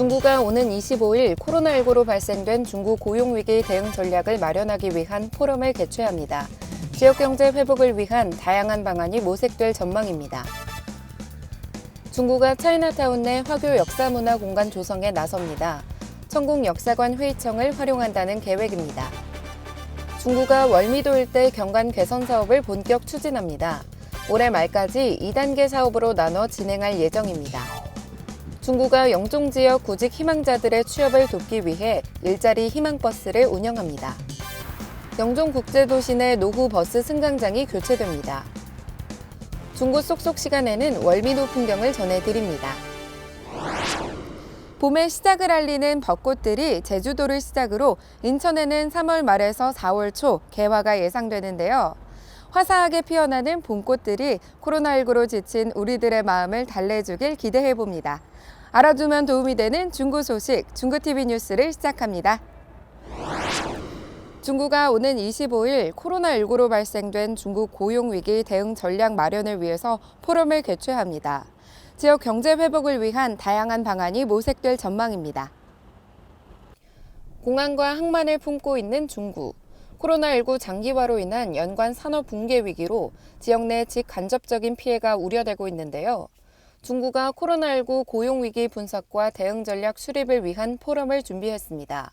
중구가 오는 25일 코로나19로 발생된 중국 고용위기 대응 전략을 마련하기 위한 포럼을 개최합니다. 지역경제 회복을 위한 다양한 방안이 모색될 전망입니다. 중구가 차이나타운 내 화교 역사문화 공간 조성에 나섭니다. 천국 역사관 회의청을 활용한다는 계획입니다. 중구가 월미도 일대 경관 개선 사업을 본격 추진합니다. 올해 말까지 2단계 사업으로 나눠 진행할 예정입니다. 중구가 영종 지역 구직 희망자들의 취업을 돕기 위해 일자리 희망버스를 운영합니다. 영종 국제도시 내 노후 버스 승강장이 교체됩니다. 중구 쏙쏙 시간에는 월미도 풍경을 전해드립니다. 봄의 시작을 알리는 벚꽃들이 제주도를 시작으로 인천에는 3월 말에서 4월 초 개화가 예상되는데요. 화사하게 피어나는 봄꽃들이 코로나19로 지친 우리들의 마음을 달래주길 기대해 봅니다. 알아두면 도움이 되는 중구 소식 중구TV 뉴스를 시작합니다. 중구가 오는 25일 코로나19로 발생된 중국 고용위기 대응 전략 마련을 위해서 포럼을 개최합니다. 지역 경제 회복을 위한 다양한 방안이 모색될 전망입니다. 공항과 항만을 품고 있는 중구. 코로나19 장기화로 인한 연관 산업 붕괴 위기로 지역 내 직간접적인 피해가 우려되고 있는데요. 중구가 코로나19 고용위기 분석과 대응 전략 수립을 위한 포럼을 준비했습니다.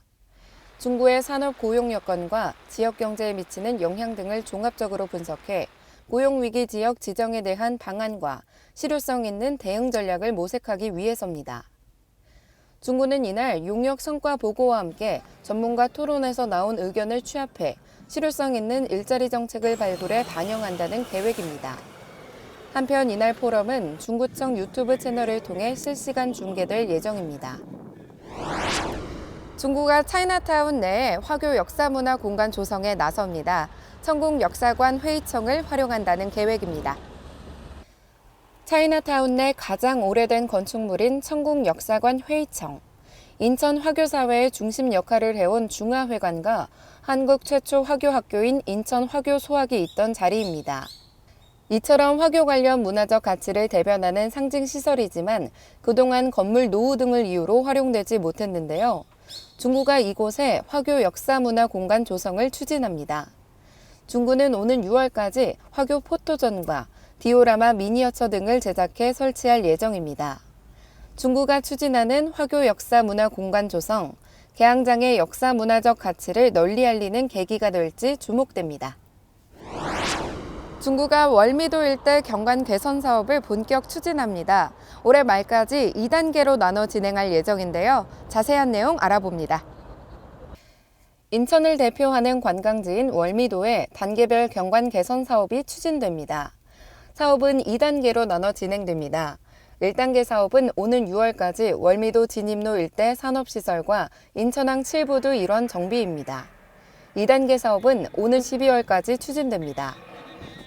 중구의 산업 고용 여건과 지역 경제에 미치는 영향 등을 종합적으로 분석해 고용위기 지역 지정에 대한 방안과 실효성 있는 대응 전략을 모색하기 위해서입니다. 중구는 이날 용역 성과 보고와 함께 전문가 토론에서 나온 의견을 취합해 실효성 있는 일자리 정책을 발굴해 반영한다는 계획입니다. 한편 이날 포럼은 중구청 유튜브 채널을 통해 실시간 중계될 예정입니다. 중구가 차이나타운 내 화교 역사문화 공간 조성에 나섭니다. 천국 역사관 회의청을 활용한다는 계획입니다. 차이나타운 내 가장 오래된 건축물인 천국 역사관 회의청. 인천 화교사회의 중심 역할을 해온 중화회관과 한국 최초 화교학교인 인천 화교 소학이 있던 자리입니다. 이처럼 화교 관련 문화적 가치를 대변하는 상징 시설이지만 그동안 건물 노후 등을 이유로 활용되지 못했는데요. 중구가 이곳에 화교 역사 문화 공간 조성을 추진합니다. 중구는 오는 6월까지 화교 포토전과 디오라마 미니어처 등을 제작해 설치할 예정입니다. 중구가 추진하는 화교 역사 문화 공간 조성, 개항장의 역사 문화적 가치를 널리 알리는 계기가 될지 주목됩니다. 중구가 월미도 일대 경관 개선 사업을 본격 추진합니다. 올해 말까지 2단계로 나눠 진행할 예정인데요. 자세한 내용 알아봅니다. 인천을 대표하는 관광지인 월미도에 단계별 경관 개선 사업이 추진됩니다. 사업은 2단계로 나눠 진행됩니다. 1단계 사업은 오는 6월까지 월미도 진입로 일대 산업시설과 인천항 7부두 일원 정비입니다. 2단계 사업은 오는 12월까지 추진됩니다.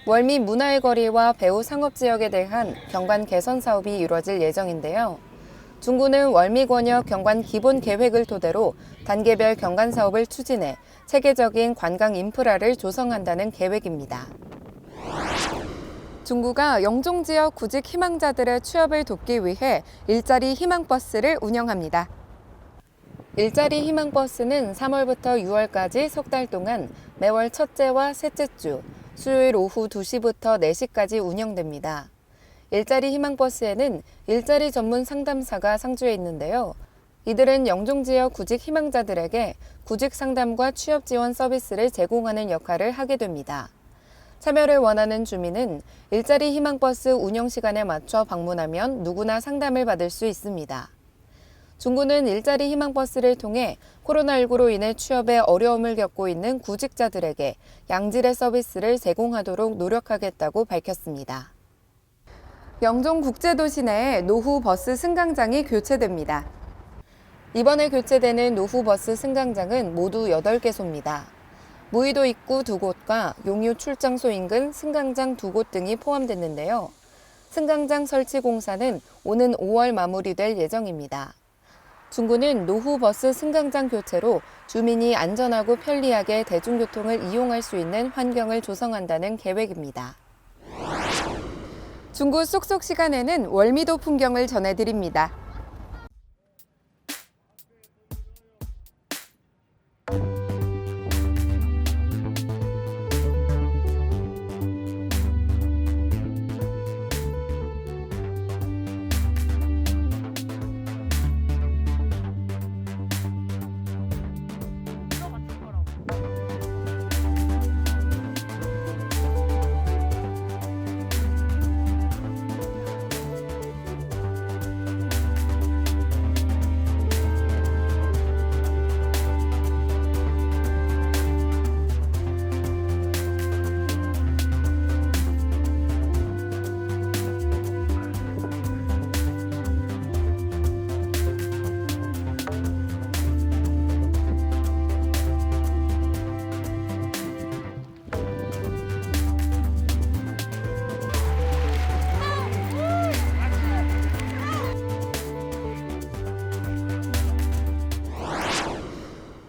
월미 문화의 거리와 배우 상업 지역에 대한 경관 개선 사업이 이루어질 예정인데요. 중구는 월미 권역 경관 기본 계획을 토대로 단계별 경관 사업을 추진해 체계적인 관광 인프라를 조성한다는 계획입니다. 중구가 영종 지역 구직 희망자들의 취업을 돕기 위해 일자리 희망 버스를 운영합니다. 일자리 희망 버스는 3월부터 6월까지 석 달 동안 매월 첫째와 셋째 주, 수요일 오후 2시부터 4시까지 운영됩니다. 일자리 희망버스에는 일자리 전문 상담사가 상주해 있는데요. 이들은 영종 지역 구직 희망자들에게 구직 상담과 취업 지원 서비스를 제공하는 역할을 하게 됩니다. 참여를 원하는 주민은 일자리 희망버스 운영 시간에 맞춰 방문하면 누구나 상담을 받을 수 있습니다. 중구는 일자리 희망버스를 통해 코로나19로 인해 취업에 어려움을 겪고 있는 구직자들에게 양질의 서비스를 제공하도록 노력하겠다고 밝혔습니다. 영종 국제도시 내 노후 버스 승강장이 교체됩니다. 이번에 교체되는 노후 버스 승강장은 모두 8개소입니다. 무의도 입구 두 곳과 용유 출장소 인근 승강장 두곳 등이 포함됐는데요. 승강장 설치 공사는 오는 5월 마무리될 예정입니다. 중구는 노후 버스 승강장 교체로 주민이 안전하고 편리하게 대중교통을 이용할 수 있는 환경을 조성한다는 계획입니다. 중구 쏙쏙 시간에는 월미도 풍경을 전해드립니다.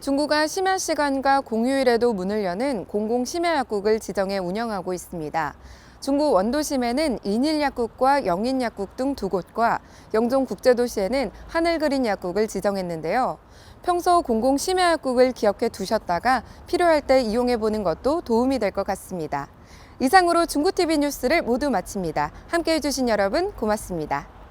중구가 심야 시간과 공휴일에도 문을 여는 공공 심야 약국을 지정해 운영하고 있습니다. 중구 원도심에는 인일 약국과 영인 약국 등 두 곳과 영종 국제도시에는 하늘 그린 약국을 지정했는데요. 평소 공공 심야 약국을 기억해 두셨다가 필요할 때 이용해 보는 것도 도움이 될 것 같습니다. 이상으로 중구TV 뉴스를 모두 마칩니다. 함께 해주신 여러분 고맙습니다.